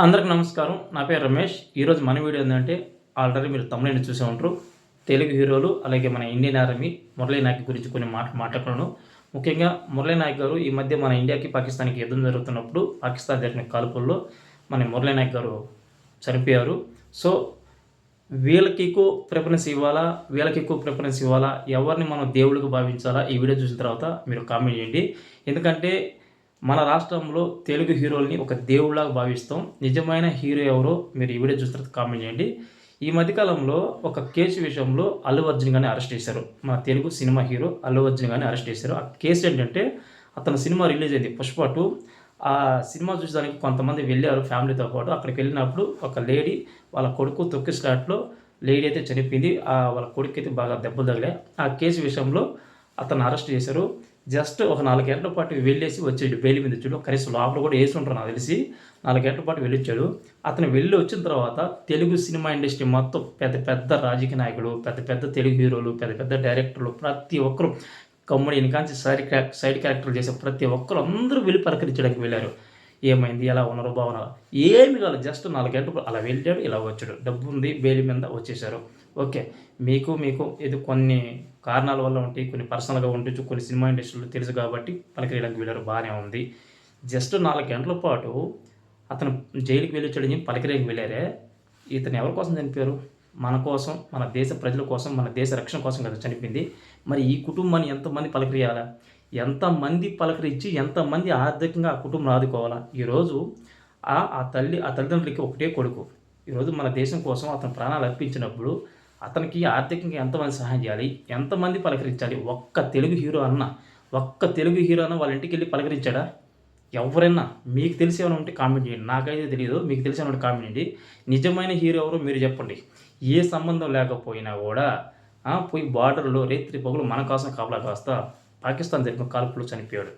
అందరికి నమస్కారం. నా పేరు రమేష్. ఈరోజు మన వీడియో ఏంటంటే ఆల్రెడీ మీరు తమిళని చూసే ఉంటారు. తెలుగు హీరోలు అలాగే మన ఇండియన్ ఆర్మీ మురళీ నాయక్ గురించి కొన్ని మాట మాట్లాడుకున్నాను. ముఖ్యంగా మురళీ నాయక్ గారు ఈ మధ్య మన ఇండియాకి పాకిస్తాన్కి యుద్ధం జరుగుతున్నప్పుడు పాకిస్తాన్ జరిగిన కాల్పుల్లో మన మురళీ నాయక్ గారు చనిపోయారు. సో వీళ్ళకి ఎక్కువ ప్రిఫరెన్స్ ఇవ్వాలా? వీళ్ళకి ఎక్కువ ప్రిఫరెన్స్ ఇవ్వాలా? ఎవరిని మనం దేవుడికి భావించాలా? ఈ వీడియో చూసిన తర్వాత మీరు కామెంట్ చేయండి. ఎందుకంటే మన రాష్ట్రంలో తెలుగు హీరోల్ని ఒక దేవుడిలాగా భావిస్తాం. నిజమైన హీరో ఎవరో మీరు ఈ వీడియో చూసిన కామెంట్ చేయండి. ఈ మధ్యకాలంలో ఒక కేసు విషయంలో అల్లు అర్జున్ గారిని అరెస్ట్ చేశారు. మన తెలుగు సినిమా హీరో అల్లు అర్జున్ గారిని అరెస్ట్ చేశారు. ఆ కేసు ఏంటంటే అతని సినిమా రిలీజ్ అయింది పుష్ప టూ. ఆ సినిమా చూసేదానికి కొంతమంది వెళ్ళారు ఫ్యామిలీతో పాటు. అక్కడికి వెళ్ళినప్పుడు ఒక లేడీ వాళ్ళ కొడుకు తొక్కి స్లాట్లో లేడీ అయితే చనిపోయింది. ఆ వాళ్ళ కొడుకు అయితే బాగా దెబ్బలు తగిలాయి. ఆ కేసు విషయంలో అతను అరెస్ట్ చేశారు. జస్ట్ ఒక నాలుగు గంటల పాటు వెళ్ళేసి వచ్చాడు. బెయిల్ మీద వచ్చాడు కనీసం లోపల కూడా వేసి ఉంటారు నాకు తెలిసి. నాలుగు గంటల పాటు వెళ్ళొచ్చాడు. అతను వెళ్ళి వచ్చిన తర్వాత తెలుగు సినిమా ఇండస్ట్రీ మొత్తం పెద్ద పెద్ద రాజకీయ నాయకులు పెద్ద పెద్ద తెలుగు హీరోలు పెద్ద పెద్ద డైరెక్టర్లు ప్రతి ఒక్కరు కమ్ముడిని కాంచి సైడ్ సైడ్ క్యారెక్టర్లు చేసే ప్రతి ఒక్కరు అందరూ వెళ్ళి పలకరించడానికి వెళ్ళారు. ఏమైంది? ఎలా ఉన్నారు? భావన ఏమి కాదు జస్ట్ నాలుగు అలా వెళ్ళాడు ఇలా వచ్చాడు. డబ్బు ఉంది బెయిల్ మీద వచ్చేసారు ఓకే. మీకు మీకు ఇది కొన్ని కారణాల వల్ల ఉంటాయి కొన్ని పర్సనల్గా ఉండొచ్చు కొన్ని సినిమా ఇండస్ట్రీలో తెలుసు కాబట్టి పలకరియడానికి వెళ్ళారు బాగానే ఉంది. జస్ట్ నాలుగు గంటల పాటు అతను జైలుకి వెళ్ళొచ్చాడని పలకరియడానికి వెళ్ళారే. ఇతను ఎవరి కోసం చనిపోయారు? మన కోసం మన దేశ ప్రజల కోసం మన దేశ రక్షణ కోసం కదా చనిపోయింది. మరి ఈ కుటుంబాన్ని ఎంతమంది పలకరియాలా? ఎంతమంది పలకరించి ఎంతమంది ఆర్థికంగా ఆ కుటుంబం ఆదుకోవాలా? ఈరోజు ఆ ఆ తల్లి ఆ తల్లిదండ్రులకి ఒకటే కొడుకు. ఈరోజు మన దేశం కోసం అతను ప్రాణాలు అర్పించినప్పుడు అతనికి ఆర్థికంగా ఎంతమంది సహాయం చేయాలి? ఎంతమంది పలకరించాలి? ఒక్క తెలుగు హీరో అన్న ఒక్క తెలుగు హీరో అన్న వాళ్ళ ఇంటికి వెళ్ళి పలకరించాడా? ఎవరైనా మీకు తెలిసి ఏమైనా ఉంటే కామెంట్ చేయండి. నాకైతే తెలియదు మీకు తెలిసి ఏమైనా కామెంట్ చేయండి. నిజమైన హీరో ఎవరో మీరు చెప్పండి. ఏ సంబంధం లేకపోయినా కూడా పోయి బార్డర్లో రేత్రి పగులు మన కోసం కాపలా కాస్త పాకిస్తాన్ జరిగిన కాల్పులు చనిపోయాడు.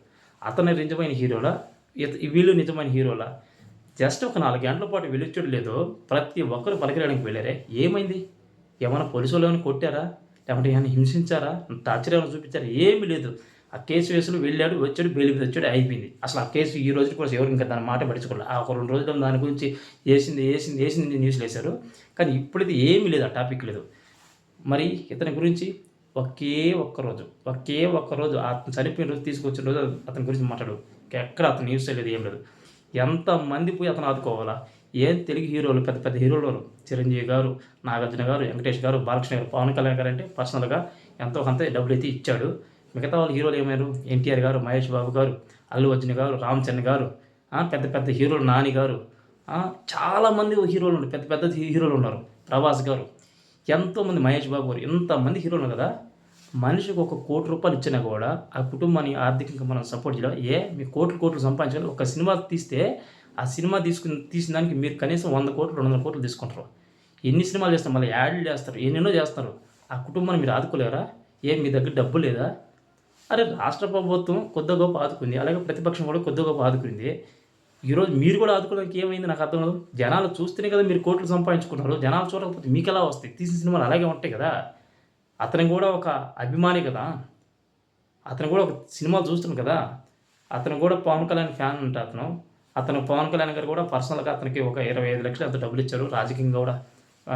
అతను నిజమైన హీరోలా? ఇత- వీళ్ళు నిజమైన హీరోలా? జస్ట్ ఒక నాలుగు గంటల పాటు వెళ్ళొచ్చాడు లేదో ప్రతి ఒక్కరు పలకడానికి వెళ్ళారే. ఏమైంది? ఏమైనా పోలీసు ఏమైనా కొట్టారా? లేకుంటే ఏమైనా హింసించారా? టార్చర్ ఏమైనా చూపించారా? ఏమీ లేదు. ఆ కేసు వేసులు వెళ్ళాడు వచ్చాడు బెయిల్ మీద వచ్చాడు అయిపోయింది. అసలు ఆ కేసు ఈ రోజు కూడా ఎవరు ఇంకా దాని మాట పడుచుకోలేదు ఆ ఒక రెండు రోజులు దాని గురించి వేసింది వేసింది వేసింది న్యూస్లు వేశారు. కానీ ఇప్పుడైతే ఏమీ లేదు ఆ టాపిక్ లేదు. మరి ఇతని గురించి ఒకే ఒక్క రోజు ఒకే ఒక్క రోజు అతను చనిపోయిన రోజు తీసుకొచ్చిన రోజు అతని గురించి మాట్లాడు. ఎక్కడ అతను న్యూస్ లేదు ఏం లేదు. ఎంతమంది పోయి అతను ఆదుకోవాలా? ఏం తెలుగు హీరోలు పెద్ద పెద్ద హీరోలు చిరంజీవి గారు నాగార్జున గారు వెంకటేష్ గారు బాలకృష్ణ గారు పవన్ కళ్యాణ్ గారు అంటే పర్సనల్గా ఎంతో కొంత డబ్బులు అయితే ఇచ్చాడు. మిగతా వాళ్ళు హీరోలు ఏమైనారు ఎన్టీఆర్ గారు మహేష్ బాబు గారు అల్లు అర్జున్ గారు రామ్ చరణ్ గారు పెద్ద పెద్ద హీరోలు నాని గారు చాలామంది హీరోలు ఉన్నారు. పెద్ద పెద్ద హీరోలు ఉన్నారు. ప్రభాస్ గారు ఎంతోమంది మహేష్ బాబు గారు ఎంతమంది హీరోలు కదా? మనిషికి ఒక కోటి రూపాయలు ఇచ్చినా కూడా ఆ కుటుంబాన్ని ఆర్థికంగా మనం సపోర్ట్ చేయడం ఏ? మీ కోట్లు కోట్లు సంపాదించాలి. ఒక సినిమా తీస్తే ఆ సినిమా తీసుకుని తీసిన దానికి మీరు కనీసం వంద కోట్లు రెండు వందల కోట్లు తీసుకుంటారు. ఎన్ని సినిమాలు చేస్తారు? మళ్ళీ యాడ్లు చేస్తారు. ఎన్నెన్నో చేస్తారు. ఆ కుటుంబాన్ని మీరు ఆదుకోలేరా? ఏ మీ దగ్గర డబ్బు లేదా? అరే రాష్ట్ర ప్రభుత్వం కొద్ది గొప్ప ఆదుకుంది. అలాగే ప్రతిపక్షం కూడా కొద్ది గొప్ప ఆదుకుంది. ఈరోజు మీరు కూడా ఆదుకోవడానికి ఏమైంది? నాకు అర్థం కాదు. జనాలు చూస్తేనే కదా మీరు కోట్లు సంపాదించుకున్నారు. జనాలు చూడకపోతే మీకు ఎలా వస్తాయి? తీసిన సినిమాలు అలాగే ఉంటాయి కదా. అతను కూడా ఒక అభిమాని కదా. అతను కూడా ఒక సినిమా చూస్తున్నాడు కదా. అతను కూడా పవన్ కళ్యాణ్ ఫ్యాన్ ఉంటా అతను. అతను పవన్ కళ్యాణ్ గారు కూడా పర్సనల్గా అతనికి ఒక ఇరవై ఐదు లక్షలు అంత డబ్బులు ఇచ్చారు. రాజకీయంగా కూడా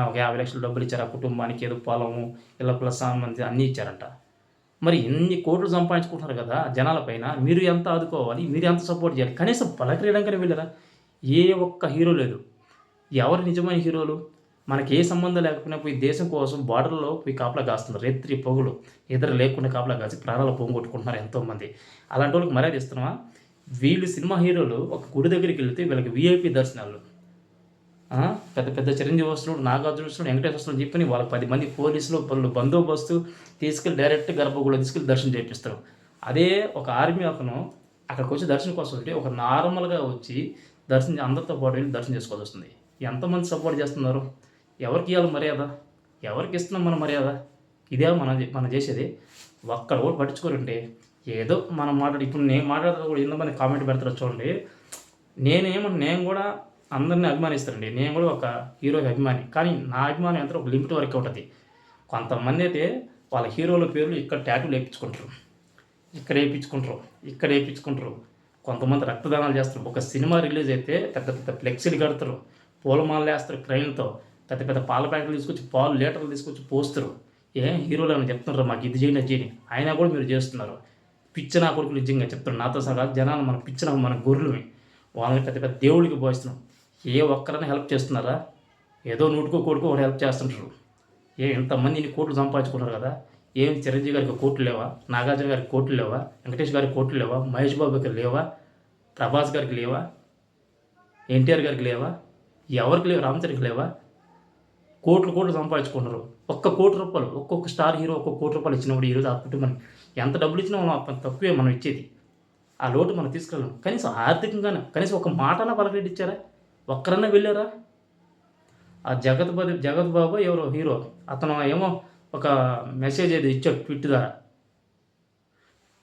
ఒక యాభై లక్షలు డబ్బులు ఇచ్చారు. ఆ కుటుంబానికి ఏదో పొలము ఇలా ప్లస్ సంబంధించి అన్నీ ఇచ్చారంట. మరి ఎన్ని కోట్లు సంపాదించుకుంటున్నారు కదా జనాలపైన మీరు ఎంత ఆదుకోవాలి మీరు ఎంత సపోర్ట్ చేయాలి? కనీసం పలకరియడానికనే వెళ్ళరా ఏ ఒక్క హీరో లేదు. ఎవరు నిజమైన హీరోలు మనకి ఏ సంబంధం లేకపోయినా పోయి దేశం కోసం బార్డర్లో పోయి కాపలా కాస్తున్నారు. రేత్రి పొగులు ఇద్దరు లేకుండా కాపలా కాసి ప్రాణాలు పోగొట్టుకుంటున్నారు ఎంతోమంది. అలాంటి వాళ్ళకి మర్యాద ఇస్తున్నావా? వీళ్ళు సినిమా హీరోలు ఒక గుడి దగ్గరికి వెళ్తే వీళ్ళకి వీఐపీ దర్శనాలు. పెద్ద పెద్ద చిరంజీవి వస్తువులు నాగార్జున వస్తువులు వెంకటేశ్వర చెప్పని వాళ్ళకి పది మంది పోలీసులు పలు బందోబస్తు తీసుకెళ్ళి డైరెక్ట్ గర్భగుడిలో తీసుకెళ్ళి దర్శనం చేపిస్తారు. అదే ఒక ఆర్మీ అతను అక్కడికి వచ్చి దర్శనం కోసం వస్తే ఒక నార్మల్గా వచ్చి దర్శనం అందరితో పాటు వెళ్ళి దర్శనం చేసుకోవాల్సి వస్తుంది. ఎంతమంది సపోర్ట్ చేస్తున్నారు? ఎవరికి ఇవ్వాలి మర్యాద? ఎవరికి ఇస్తున్నాం మన మర్యాద? ఇదే మన మనం చేసేది. ఒక్కడ కూడా పట్టించుకోరంటే ఏదో మనం మాట్లాడి ఇప్పుడు నేను మాట్లాడుతూ కూడా ఎంతమంది కామెంట్ పెడతారు చూడండి. నేనేమో నేను కూడా అందరిని అభిమానిస్తానండి. నేను కూడా ఒక హీరోకి అభిమాని. కానీ నా అభిమానం ఎంత ఒక లిమిట్ వరకు ఉంటుంది. కొంతమంది అయితే వాళ్ళ హీరోల పేర్లు ఇక్కడ ట్యాటూలు వేయించుకుంటారు ఇక్కడ వేయించుకుంటారు ఇక్కడ వేయించుకుంటారు కొంతమంది రక్తదానాలు చేస్తారు. ఒక సినిమా రిలీజ్ అయితే పెద్ద పెద్ద ఫ్లెక్సీలు కడతారు. పూలమాలలు వేస్తారు క్రైన్తో పెద్ద పెద్ద పాల ప్యాకెట్లు తీసుకొచ్చి పాలు లీటర్లు తీసుకొచ్చి పోస్తారు. ఏం హీరోలు అని చెప్తున్నారు? మాకు ఇది చేయండి అది చేయండి. అయినా కూడా మీరు చేస్తున్నారు. పిచ్చి నా కొడుకులు నిజంగా చెప్తున్నాను నాతో సహా జనాలు మన పిచ్చిన మన గొర్రెలమే. వాళ్ళని పెద్ద పెద్ద దేవుడికి పోయిస్తున్నాం. ఏ ఒక్కరైనా హెల్ప్ చేస్తున్నారా? ఏదో నూటుకో కోడుకో ఒకటి హెల్ప్ చేస్తుంటారు. ఏ ఇంతమంది ఇన్ని కోట్లు సంపాదించుకున్నారు కదా? ఏం చిరంజీవి గారికి కోట్లు లేవా? నాగార్జున గారికి కోట్లు లేవా? వెంకటేష్ గారికి కోట్లు లేవా? మహేష్ బాబు గారికి లేవా? ప్రభాస్ గారికి లేవా? ఎన్టీఆర్ గారికి లేవా? ఎవరికి లేవు? రామచంద్రకి లేవా? కోట్లు కోట్లు సంపాదించుకున్నారు. ఒక్క కోటి రూపాయలు ఒక్కొక్క స్టార్ హీరో ఒక్కొక్క కోటి రూపాయలు ఇచ్చినప్పుడు ఈరోజు ఆ కుటుంబం ఎంత డబ్బులు ఇచ్చినా మనం తక్కువే మనం ఇచ్చేది. ఆ లోటు మనం తీసుకెళ్ళాం. కనీసం ఆర్థికంగానే కనీసం ఒక మాటనా పలకరెడ్డి ఇచ్చారా? ఒక్కరన్నా వెళ్ళారా? ఆ జగత్ బాబు జగత్ బాబు ఎవరో హీరో అతను ఏమో ఒక మెసేజ్ ఏదో ఇచ్చాడు ట్విట్ ద్వారా.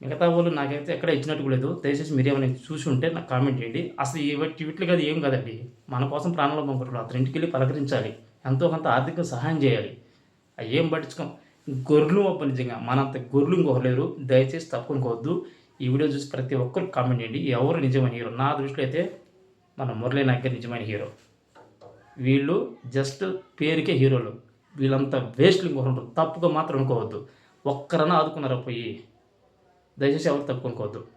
మిగతా వాళ్ళు నాకైతే ఎక్కడ ఇచ్చినట్టు లేదు. దయచేసి మీరు ఏమైనా చూసి ఉంటే నాకు కామెంట్ చేయండి. అసలు ఈ ట్విట్లు కాదు ఏం కదండి. మన కోసం ప్రాణంలో పంపుతారు అతని ఇంటికి వెళ్ళి పలకరించాలి. ఎంతో కొంత ఆర్థిక సహాయం చేయాలి. అవి ఏం పట్టించుకోం. గొర్రెలు అప్ప నిజంగా మనంత గొర్రెలు ఇంకొకరు లేరు. దయచేసి తప్పుకోవద్దు ఈ వీడియో చూసి ప్రతి ఒక్కరు కామెంట్ చేయండి. ఎవరు నిజమైన హీరో? నా దృష్టిలో అయితే మన మురళీ నాయక్ నిజమైన హీరో. వీళ్ళు జస్ట్ పేరుకే హీరోలు. వీళ్ళంతా వేస్ట్లు ఇంకొకరు ఉంటారు. తప్పుగా మాత్రం అనుకోవద్దు. ఒక్కరన్నా ఆదుకున్నారా పోయి? దయచేసి ఎవరు తప్పుకొనుకోవద్దు